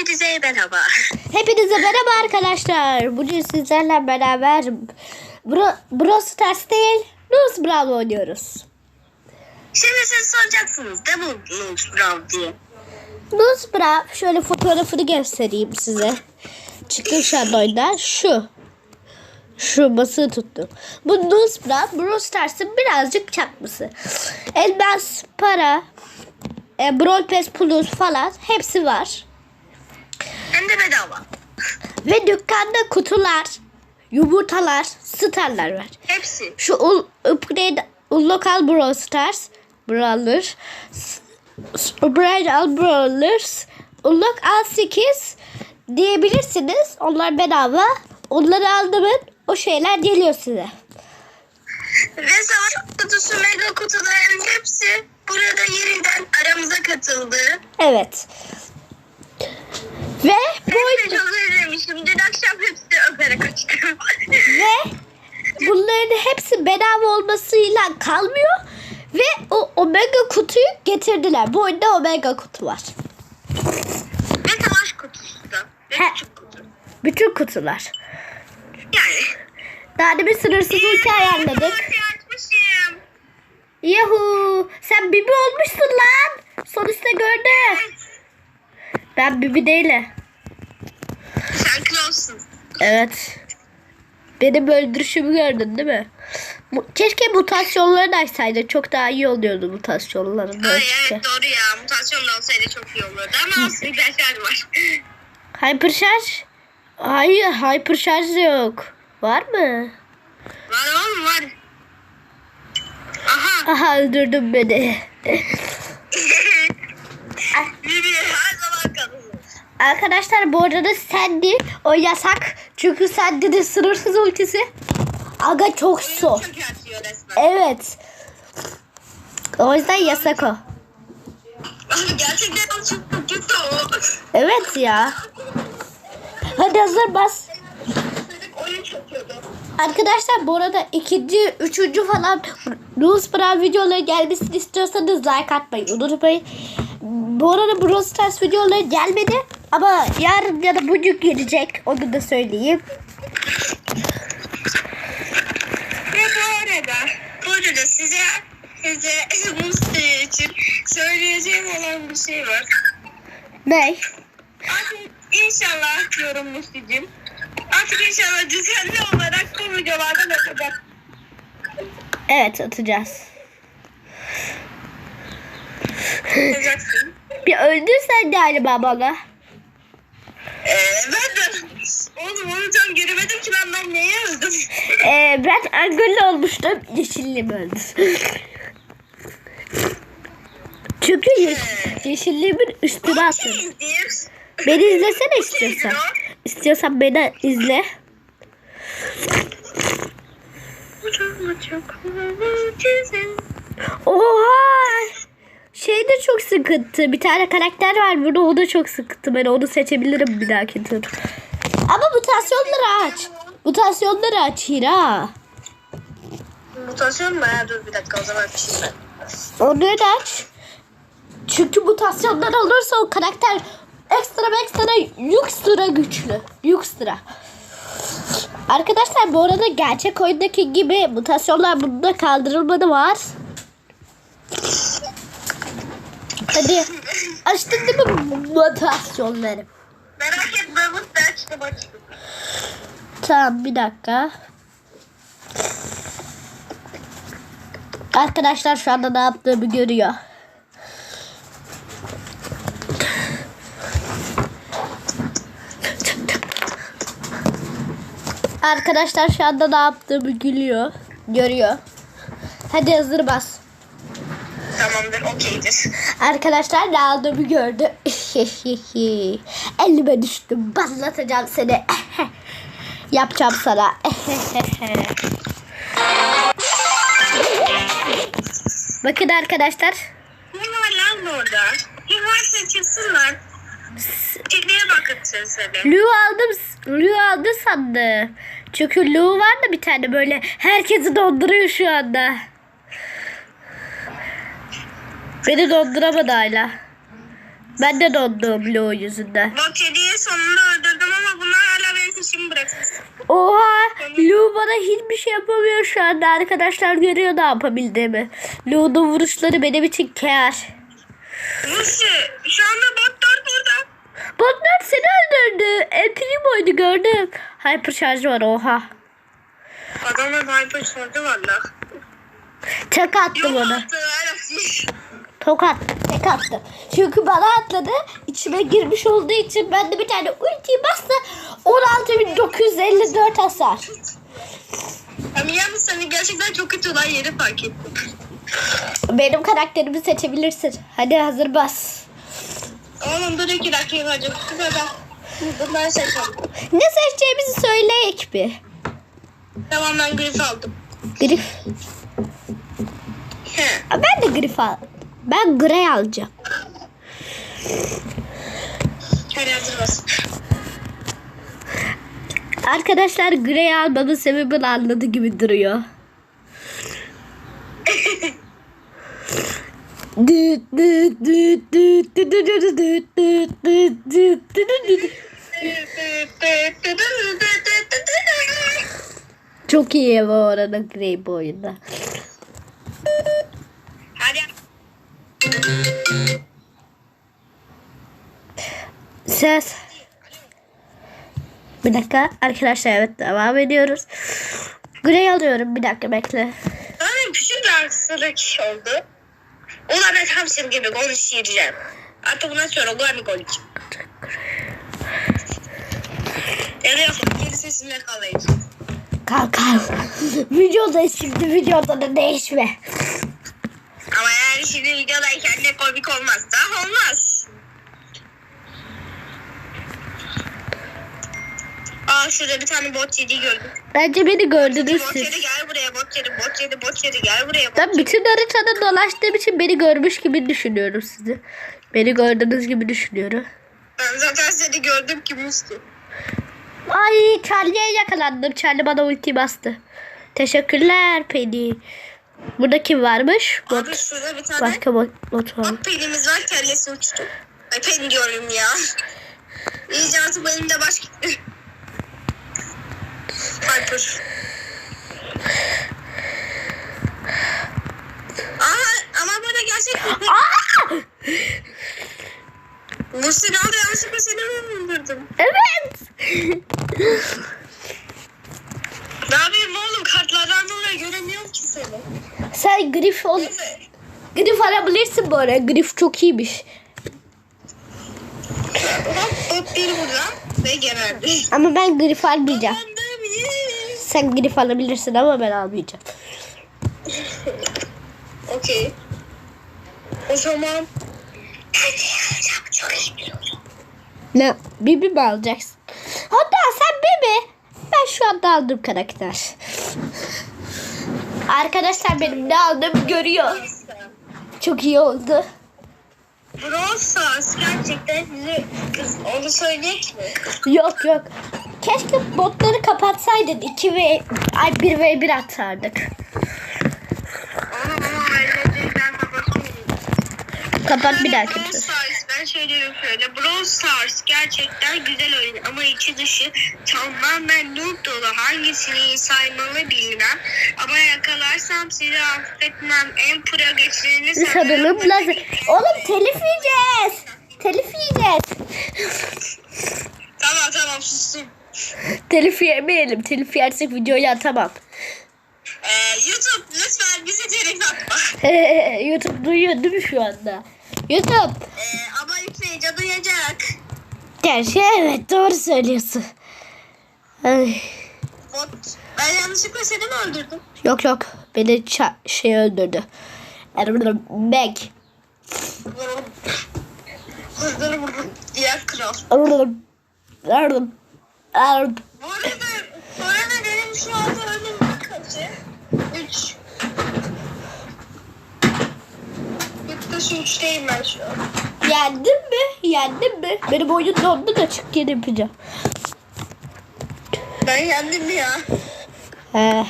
Hepinize merhaba. Hepinize merhaba arkadaşlar. Bugün sizlerle beraber Bro, Brawl Stars değil, Nuz Brawl oynuyoruz. Şimdi siz soracaksınız değil mi Nuz Brawl diye. Nuz Brawl şöyle fotoğrafını göstereyim size. Çıktı şu an oyundan. Şu. Şu basığı tuttum. Bu Nuz Brawl Brawl Stars'ın birazcık çakması. Elmas, para, e, Brawl Pass Plus falan hepsi var. Hem de bedava. Ve dükkanda kutular, yumurtalar, starlar var. Hepsi. Şu ul, upgrade local Brawl Stars, Brawler, upgrade all Brawlers, unlock all 8 diyebilirsiniz. Onlar bedava. Onları aldımın o şeyler geliyor size. Ve savaş kutusu mega kutuların hepsi burada yeniden aramıza katıldı. Evet. Ve bu Hepsini çok özlemişim. Dün akşam hepsi öperek açtım. ve bunların hepsi bedava olmasıyla kalmıyor ve o omega kutuyu getirdiler. Bu oyunda omega kutu var. Ve savaş kutusu da. Ve He. küçük kutu. Bütün kutular. Yani. Daha bir sınırsız. Kapıyı açmışım. Yahu sen Bibi olmuşsun lan. Sonuçta gördüm. Ben Bibi değilim. Sen Klaus'sun. Evet. Benim öldürüşümü gördün değil mi? Keşke mutasyonları da açsaydı. Çok daha iyi oluyordu mutasyonların. Ay evet doğru ya. Mutasyon da olsaydı çok iyi olurdu ama olsun güzel var. Hyper şarj? Hayır hyper şarj yok. Var mı? var oğlum var. Aha. Aha öldürdün beni. Bibi. Arkadaşlar bu arada Sandy o yasak. Çünkü Sandy'nin sınırsız ultisi. Aga çok zor. Evet. O yüzden yasak o. Abi gerçekten o çok kötü o. Evet ya. Hadi hazır bas. Arkadaşlar bu arada ikinci, üçüncü falan Rules Brawl videoları gelmesini istiyorsanız like atmayı unutmayın. Bu arada Brawl Stars videoları gelmedi ama yarın ya da bugün gelecek. Onu da söyleyeyim. Ve bu arada, bu arada size size Mustafa için söyleyeceğim olan bir şey var. Ne? Artık inşallah diyorum Musti'cim. Artık inşallah düzenli olarak bu videolardan atacak. Evet atacağız. Atacaksın. Bir öldürsen galiba bana. Ee, ben de oğlum onu tam göremedim ki ben ben neye öldüm. Ee, ben Angol'le olmuştum. Yeşilli mi öldü? Çünkü ye- yeşilliğimin üstüne izleyeyim. Beni izlesene istiyorsan. İstiyorsan beni izle. Oha! Şey de çok sıkıntı. Bir tane karakter var burada o da çok sıkıntı. Ben onu seçebilirim bir dahaki tur. Ama mutasyonları aç. Mutasyonları aç Hira. Mutasyon mu? Ha, dur bir dakika o zaman açayım ben. Onları aç. Çünkü mutasyonlar olursa o karakter ekstra ekstra yukstra güçlü. Yukstra. Arkadaşlar bu arada gerçek oyundaki gibi mutasyonlar bunda kaldırılmadı var. Hadi açtın değil mi mutasyonları? Merak etme Musti açtım açtım. Tamam bir dakika. Arkadaşlar şu anda ne yaptığımı görüyor. Arkadaşlar şu anda ne yaptığımı gülüyor. Görüyor. Hadi hazır bas. Tamamdır okeydir. Arkadaşlar aldığımı gördü. Elime düştüm. Bazlatacağım seni. Yapacağım sana. Bakın arkadaşlar. Ne var lan orada? Kim varsa çıksınlar. Tekneye bakıtacağız seni. Lu aldım. Lu aldı sandı. Çünkü Lu var da bir tane böyle herkesi donduruyor şu anda. Beni donduramadı hala. Ben de dondum Leo yüzünden. Bak kediyi sonunda öldürdüm ama bunlar hala benim peşimi bırakıyor. Oha Leo bana hiçbir şey yapamıyor şu anda. Arkadaşlar görüyor ne yapabildiğimi. Leo'nun vuruşları benim için kâr. Nasıl? Şu anda botlar burada. Botlar seni öldürdü. El Primo'ydu gördüm. Hyper şarjı var oha. Adamlar hyper sordu valla. Tek attım Yok onu. attı. Tokat. Tek attı. Çünkü bana atladı. içime girmiş olduğu için ben de bir tane ulti bastı. 16.954 hasar. Ama yalnız seni gerçekten çok kötü olan yeri fark ettim. Benim karakterimi seçebilirsin. Hadi hazır bas. Oğlum dur iki dakika. Burada. Bundan seçelim. Ne seçeceğimizi söyleyek bir. Tamam ben grif aldım. Grif. He. Ben de grif al. Ben grey alacağım. Hadi hazır bas. Arkadaşlar grey almamın sebebini anladı gibi duruyor. Düt düt düt düt düt düt düt düt düt düt düt. Çok iyi bu arada Grey bu oyunda. Ses. Bir dakika arkadaşlar evet devam ediyoruz. Grey alıyorum bir dakika bekle. Benim küçük bir haksızlık oldu. Ulan ben senin gibi konuşacağım. Artık bundan sonra komik olacağım. Ne yapalım? Kedi sesimle kalayım. Kalk kalk. Videoda şimdi videoda da değişme. Ama yani şimdi videodayken de komik olmazsa olmaz. Aa şurada bir tane bot yedi gördüm. Bence beni gördünüz Bot siz. yedi gel buraya bot yedi bot yedi bot yedi gel buraya bot Ben bütün haritada dolaştığım için beni görmüş gibi düşünüyorum sizi. Beni gördüğünüz gibi düşünüyorum. Ben zaten seni gördüm ki Musti. Ay Charlie'ye yakalandım. Charlie bana ulti bastı. Teşekkürler Penny. Burada kim varmış? Abi Bot. şurada bir tane Başka bot, bot var. bot pelimiz var kellesi uçtu. Ay pen diyorum ya. İyice artık benim de baş Hyper. Aha ama böyle gerçek ne oldu yanlışlıkla seni mi öldürdüm? Evet. Ne yapayım oğlum kartlardan dolayı göremiyorum ki seni. Sen Grif ol. Neyse. Grif arabilirsin bu arada. Grif çok iyiymiş. Hop hop bir buradan ve geberdi. Ama ben Grif almayacağım. Bir- Sen Grif alabilirsin ama ben almayacağım. Okey. O zaman çok iyi biliyorum. Ne? Bibi mi alacaksın? Hatta sen Bibi. Ben şu anda aldım karakter. Arkadaşlar benim ne aldığımı görüyor. Çok iyi oldu. Brawl Stars gerçekten bize kız onu söyleyecek mi? Yok yok. Keşke botları kapatsaydın. 2 ve ay 1 ve 1 atardık. Ama Kapat bir tur. Stars ben söylüyorum şöyle. Brawl Stars gerçekten güzel oyun ama içi dışı tamamen noob dolu. Hangisini saymalı bilmem. Ama yakalarsam sizi affetmem. En pro geçireni Sanırım lazım. Oğlum telif yiyeceğiz. Telif yiyeceğiz. Tamam tamam sustum. Telif yemeyelim. Telif yersek videoyu atamam. Ee, YouTube lütfen bize telif atma. YouTube duyuyor değil mi şu anda? YouTube. Ee, ama yükleyince duyacak. Gerçi evet doğru söylüyorsun. Ay. Bot. Ben yanlışlıkla seni mi öldürdüm? Yok yok beni şey öldürdü. Meg. Diğer kral. Bu arada, bu arada benim şu anda önüm kaçı? Üç. Şu üçteyim ben şu an. Yendin mi? Yendin mi? Benim oyun dondu da çık geri yapacağım. Ben yendim ya. Ee,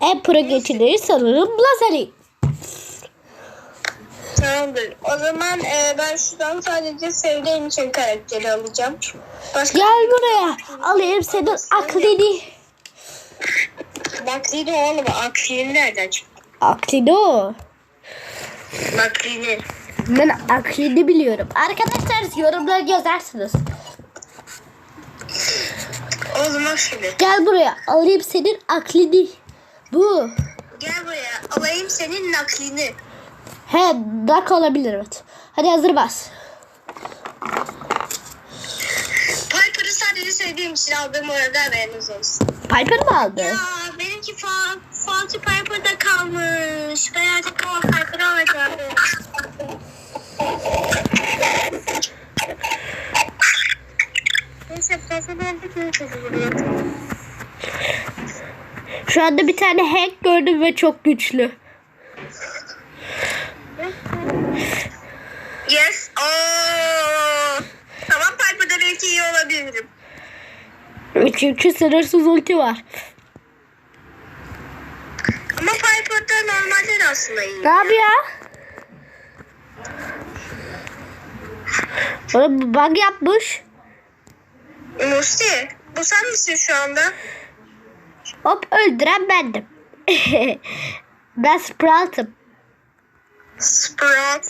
en pro geçinleri sanırım Lazari. Sen Tamamdır. O zaman e, ben şuradan sadece sevdiğim için karakteri alacağım. Başka Gel buraya. Alayım senin aklını. Baklini oğlum. Aklini nereden çıktı? Aklını o. Baklini. Ben aklını biliyorum. Arkadaşlar yorumlara yazarsınız. O zaman şöyle. Gel buraya. Alayım senin aklını. Bu. Gel buraya. Alayım senin naklini. He, dak olabilir evet. Hadi hazır bas. Piper'ı sadece sevdiğim için aldığım arada haberiniz olsun. Piper mı aldı? Ya benimki fa Falcı Piper'da kalmış. Ben artık ama Piper'ı alacağım. Neyse olduk mu çocuğu Şu anda bir tane hack gördüm ve çok güçlü. Yes. Oo. Tamam Piper'da belki iyi olabilirim. Çünkü sınırsız ulti var. Ama Piper'da normalde de aslında iyi. Ne yapıyor? Oğlum bug yapmış. Musti bu sen misin şu anda? Hop öldüren bendim. ben Sprout'um. Sprout.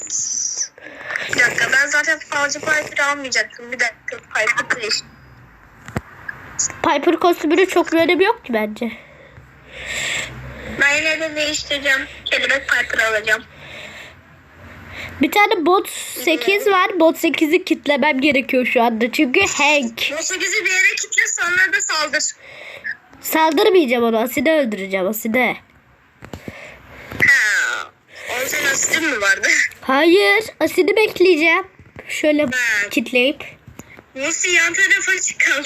Bir dakika ben zaten falcı Piper'ı almayacaktım. Bir dakika Piper Clash. Piper kostümünün çok bir önemi yok ki bence. Ben yine de değiştireceğim. Kelebek Piper alacağım. Bir tane bot 8 var. Bot 8'i kitlemem gerekiyor şu anda. Çünkü Hank. Bu 8'i bir yere kitle sonra da saldır. Saldırmayacağım ona. Aside öldüreceğim Aside. Ha. Onun senin asistin mi vardı? Hayır. Asidi bekleyeceğim. Şöyle Ben. kitleyip. Musti yan tarafa çıkalım.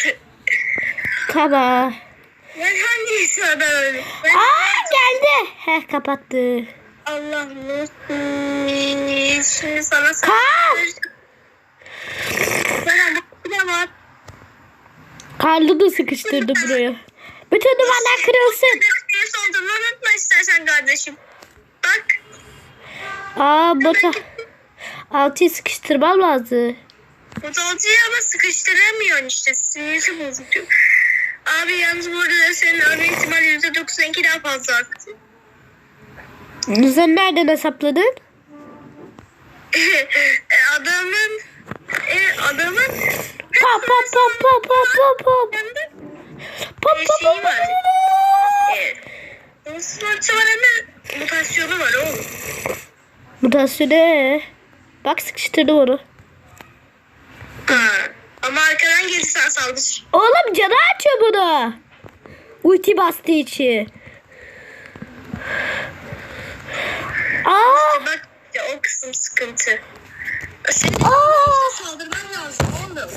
Tamam. Ben hangi sırada öyle? Ben Aa geldi. Heh kapattı. Allah. Şimdi sana Kal. Bana bu da var. Karlı da sıkıştırdı buraya. Bütün duvarlar kırılsın. Defterisi olduğunu unutma istersen kardeşim. Bak. Aa bota. Altıyı sıkıştırmam lazım. Fotoğrafçıyı ama sıkıştıramıyorsun işte. Sinirsi bozuk. Abi yalnız burada senin ölme ihtimali %92 daha fazla arttı. Sen nereden hesapladın? e, adamın e, adamın Pop pop pop pop pop pop pop. Pop e, pop şeyi pop. E, onun sporcu var ama mutasyonu var oğlum. Mutasyonu. Bak sıkıştırdım onu. Ha. Gelirsen saldır. Oğlum canı açıyor bunu. Ulti bastığı için. Aa, Bak işte o kısım sıkıntı. Senin aa, saldırman lazım oğlum.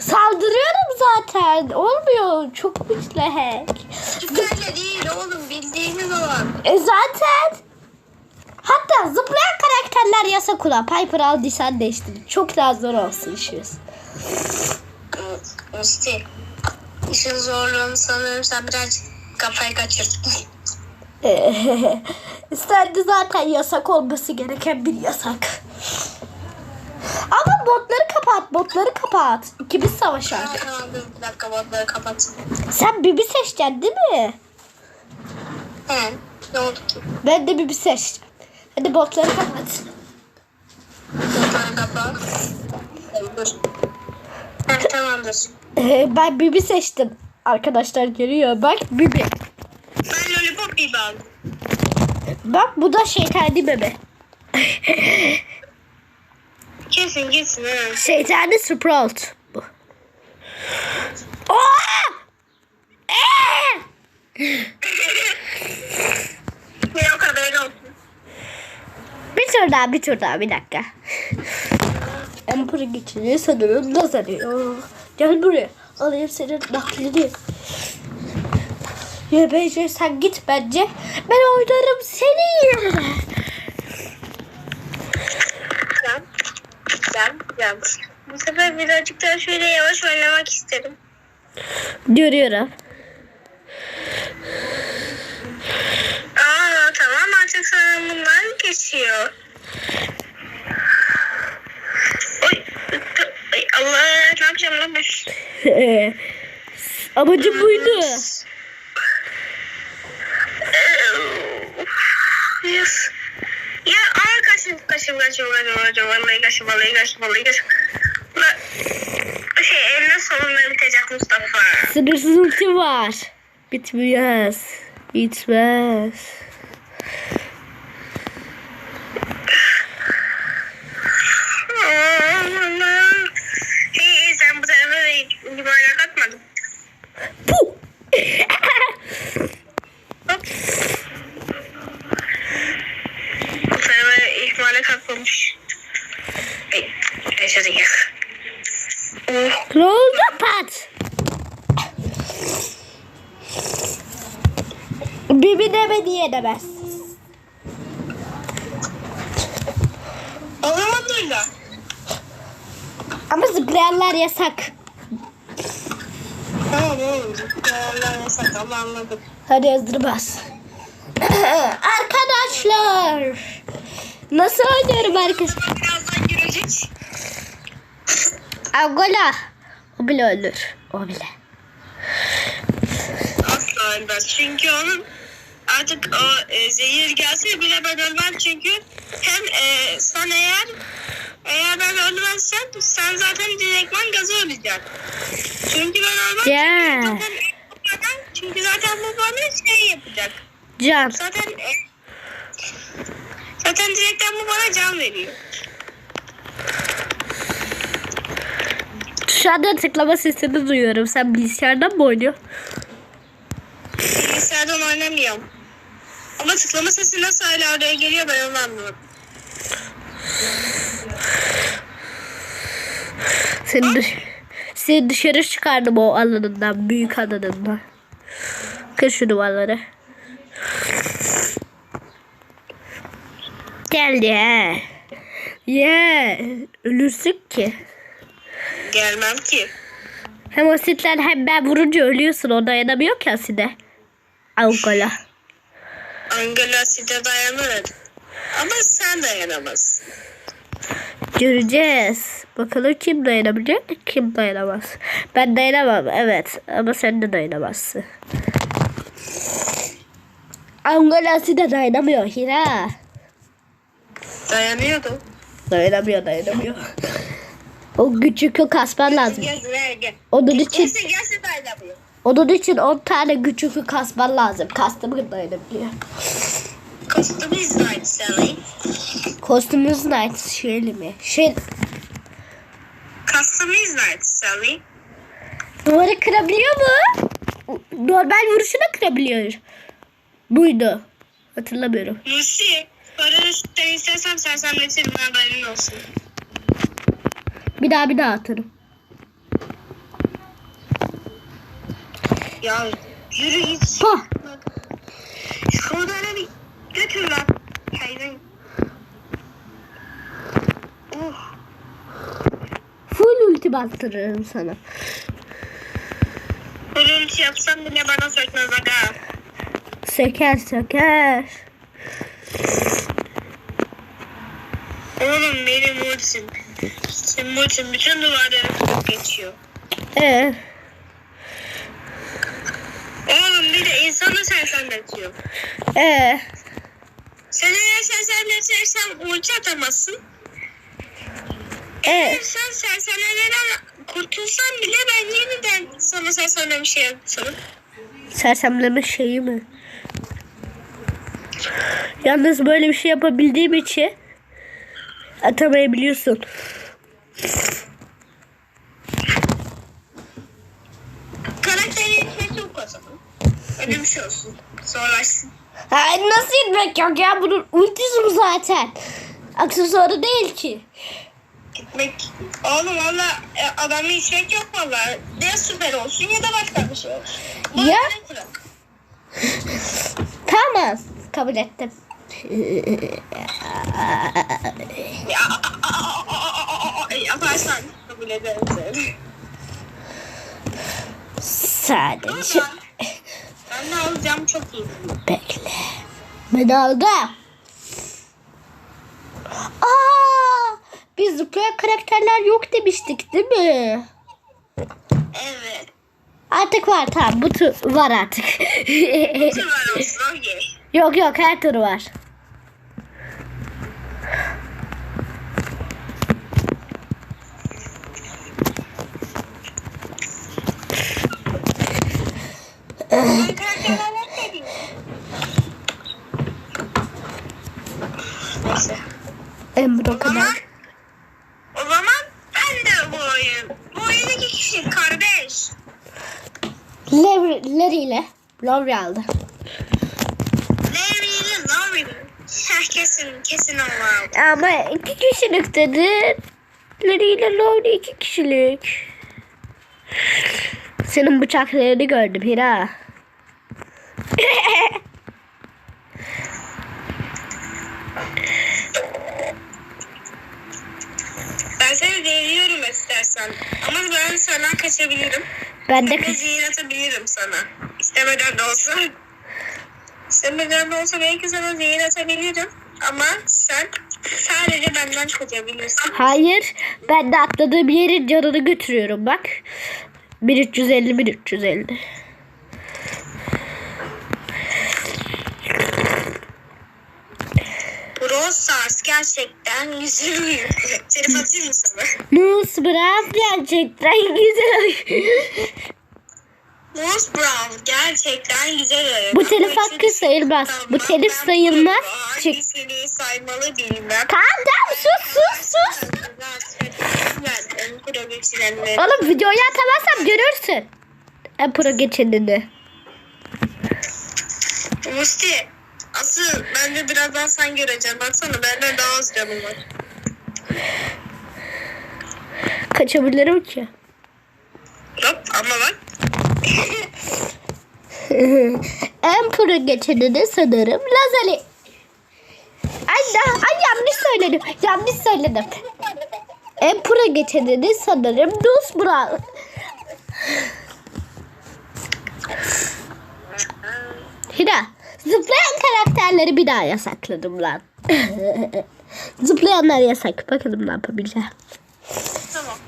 saldırıyorum zaten. Olmuyor. Çok güçlü hack. Süperle değil oğlum bildiğimiz olan. E zaten. Hatta zıplayan karakterler yasak ulan. Piper aldıysan değiştir. Çok daha zor olsun işimiz. Musti. İşin zorluğunu sanırım sen biraz kafayı kaçırdın. Sen de zaten yasak olması gereken bir yasak. Ama botları kapat, botları kapat. İkimiz savaşar. Tamam bir dakika botları kapat. Sen Bibi seçeceksin değil mi? He ne oldu ki? Ben de Bibi seçeceğim. Hadi botları kapat. Botları kapat. Dur. Heh, tamamdır. Ee, ben Bibi seçtim. Arkadaşlar görüyor. Bak Bibi. Ben lollipop gibi aldım. Bak bu da şeytani bebe. Kesin gitsin he. Şeytani Sprout bu. Oha! Ee! Bir tur daha, bir tur daha, bir dakika. Emperor geçiriyor sanırım. Nasıl arıyor? Gel buraya. Alayım senin naklini. Ya bence sen git bence. Ben oynarım yerine. Gel. Gel. Gel. Bu sefer birazcık daha şöyle yavaş oynamak isterim. Görüyorum. Aa tamam artık sanırım bunlar geçiyor? Allah ne yapacağım lan ben? Amacım buydu. Yes. Ya aa kaşım kaşım kaşım kaşım kaşım vallahi kaşım vallahi kaşım vallahi kaşım. Şey eline sonunda bitecek Mustafa. Sınırsız ulti var. Bitmez. Bitmez. Allah. Hey sen bu tarafa bir bayrak atmadın. Puh. Hop. Bu tarafa ihmale kalkmamış. Hey, yaşadık ya. Oh. Ne oldu Pat? Bibi demedi yenemez. Alamadın da. Ama zıplayanlar yasak. Tamam oğlum. Yasak Allah anladım. Hadi hazır bas. Arkadaşlar. Nasıl oynuyorum arkadaşlar? Birazdan girecek. Angola. O bile ölür. O bile. Asla ölmez. Çünkü onun artık o e, zehir gelse bile ben ölmem çünkü hem e, sen eğer eğer ben ölmezsem sen zaten direktman gazı öleceksin. Çünkü ben ölmem Ya. çünkü zaten, çünkü zaten bu bana şey yapacak. Can. Zaten e, zaten direkten bu bana can veriyor. Şu anda tıklama sesini duyuyorum. Sen bilgisayardan mı oynuyorsun? Bilgisayardan oynamıyorum. Ama tıklama sesi nasıl hala oraya geliyor ben onu anlamadım. Seni, dış seni dışarı çıkardım o alanından. Büyük alanından. Kır şu duvarları. Geldi he. Ye. Ölürsün ki. Gelmem ki. Hem asitler hem ben vurunca ölüyorsun. O dayanamıyor ki aside. Angola. Angela size dayanır. Ama sen dayanamazsın. Göreceğiz. Bakalım kim dayanabilir, kim dayanamaz. Ben dayanamam evet ama sen de dayanamazsın. Angolası da dayanamıyor Hira. Dayanıyordu. Dayanamıyor dayanamıyor. O küçük kasman lazım. Gel buraya gel. Onun için, gelsin dayanamıyor. Onun için 10 tane küçük kasman lazım. Kastımı dayanabiliyor. Customize night Sally. Kostümümüz night şöyle mi? Şey, Customize night Sally. duvarı kırabiliyor mu? Normal vuruşunu kırabiliyor. Buydu. Hatırlamıyorum. Lucy. Para üstten istesem sersemletirim haberin olsun. Bir daha bir daha atarım. Ya yürü git. Pah. Şuradan bir götür lan. Hayır. Oh. Full ulti bastırırım sana. Gürültü yapsam bile bana sökmez aga. Söker söker. Oğlum benim ultim. Senin ultim bütün duvarları geçiyor. Ee, Oğlum bir de insanı sersemletiyor. ee. Sen eğer sersemletirsen ulti atamazsın. Ee, Eğer sen sersemlemeden kurtulsan bile ben yeniden sana sersemle bir şey yaparım. sersemleme şeyi mi? Yalnız böyle bir şey yapabildiğim için atamayabiliyorsun. Karakteri yetmek yok o zaman. Öyle şey olsun. Zorlaşsın. Ha, nasıl gitmek yok ya? Bunun ultisi mi zaten? Aksesuarı değil ki. Gitmek. Oğlum valla adamı içmek yok valla. Ya süper olsun ya da başka bir şey olsun. Bunu ya. tamam. Kabul ettim. ya, yaparsan kabul ederim seni. Sadece ben ne alacağım çok iyi. bekle. Ben aldım. Aa, biz zıplayan karakterler yok demiştik değil mi? Evet. Artık var tamam bu tur var artık. Kim var olsun yok yok her tur var. Ben karakterler yok dedim. Neyse. O zaman, kadar. o zaman ben de bu oyun. Bu oyun iki kişi kardeş. Larry ile Lowry aldı. Larry ile Laurie mi? Kesin kesin onlar. Ama iki kişilik dedi. Larry ile Lowry iki kişilik. Senin bıçaklarını gördüm Hira. istersen. Ama ben senden kaçabilirim. ben de Ve zehir atabilirim sana. İstemeden de olsa. İstemeden de olsa belki sana zehir atabilirim. Ama sen sadece benden kaçabilirsin. Hayır. Ben de atladığım yerin canını götürüyorum bak. 1350 1350. Brawl Stars gerçekten güzel. Telif atayım mı sana? Nus Brav gerçekten güzel oyun. Moose Brawl gerçekten güzel oyun. Bu telif hakkı sayılmaz. Bu telif sayılmaz. Çık. Hangisini saymalı bilmem. Tamam sus sus sus. Oğlum videoyu atamazsam görürsün. En pro geçenini. Musti asıl bence birazdan sen göreceksin. Baksana benden daha az canım var. Kaçabilirim ki. Hop ama bak. en pro geçenini sanırım Lazali. Ay, da, ay yanlış söyledim. Yanlış söyledim. En pro geçenini sanırım Nus Brav. Hira, zıplayan karakterleri bir daha yasakladım lan. Zıplayanlar yasak. Bakalım ne yapabileceğim. Tamam.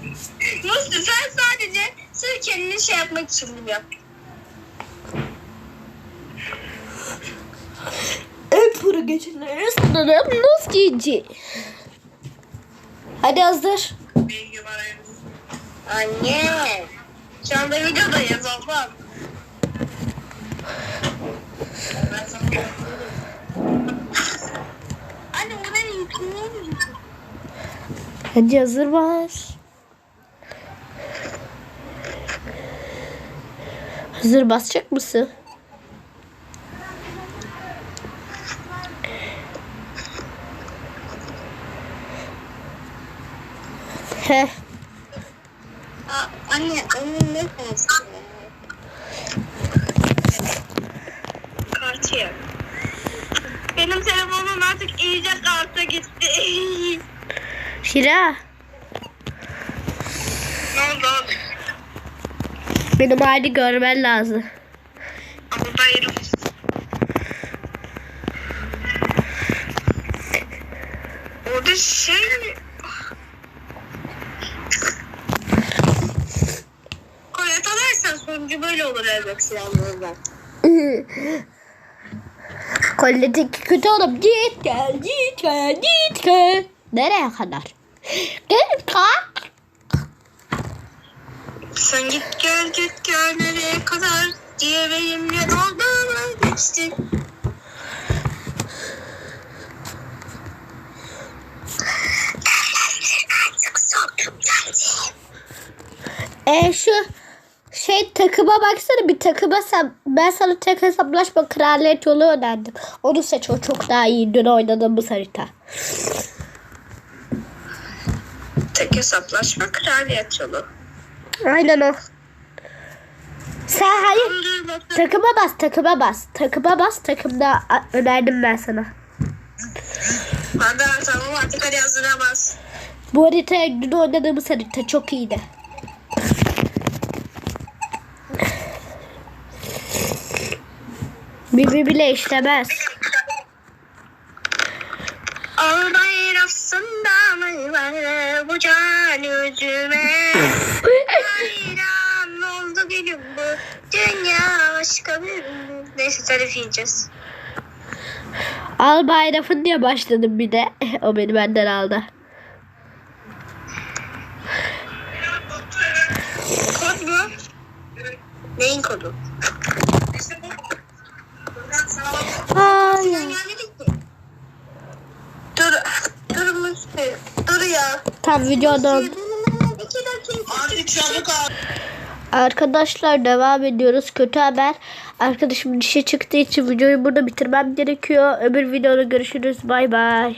Musti sen sadece sırf kendini şey yapmak için bunu yap. En pro geçenleri sanırım GG. Hadi hazır. Anne. Şu anda videodayız ablam. Anne o benim yükümlüğüm. Hadi hazır var. Hazır basacak mısın? Heh. Anne, anne ne kalsın? Yok. Benim telefonum artık iyice karta gitti. Şira. ne oldu oğlum? Benim hali görmen lazım. Buradayım. Orada şey mi? Koyat alarsan sonucu böyle olur elbet silahlarından. Kolleti kötü oğlum. Git gel git gel git gel. Nereye kadar? Gel kalk. Sen git gel git gel nereye kadar diye benimle dalga geçtin. E şu şey takıma baksana bir takıma sen, ben sana tek hesaplaşma kraliyet yolu önerdim. Onu seç o çok daha iyi dün oynadığımız harita. Tek hesaplaşma kraliyet yolu. Aynen o. Sen hayır takıma bas takıma bas. Takıma bas takımda önerdim ben sana. Hadi tamam artık hadi hazıra bas. Bu harita dün oynadığımız harita çok iyiydi. Birbiri bile işlemez. All my love sundown gözüme. Hayran oldu gülüm bu. Dünya başka bir... Neyse telif yiyeceğiz. Al bayrafın diye başladım bir de. O beni benden aldı. Tam videodan. Arkadaşlar devam ediyoruz. Kötü haber. Arkadaşımın işe çıktığı için videoyu burada bitirmem gerekiyor. Öbür videoda görüşürüz. Bay bay.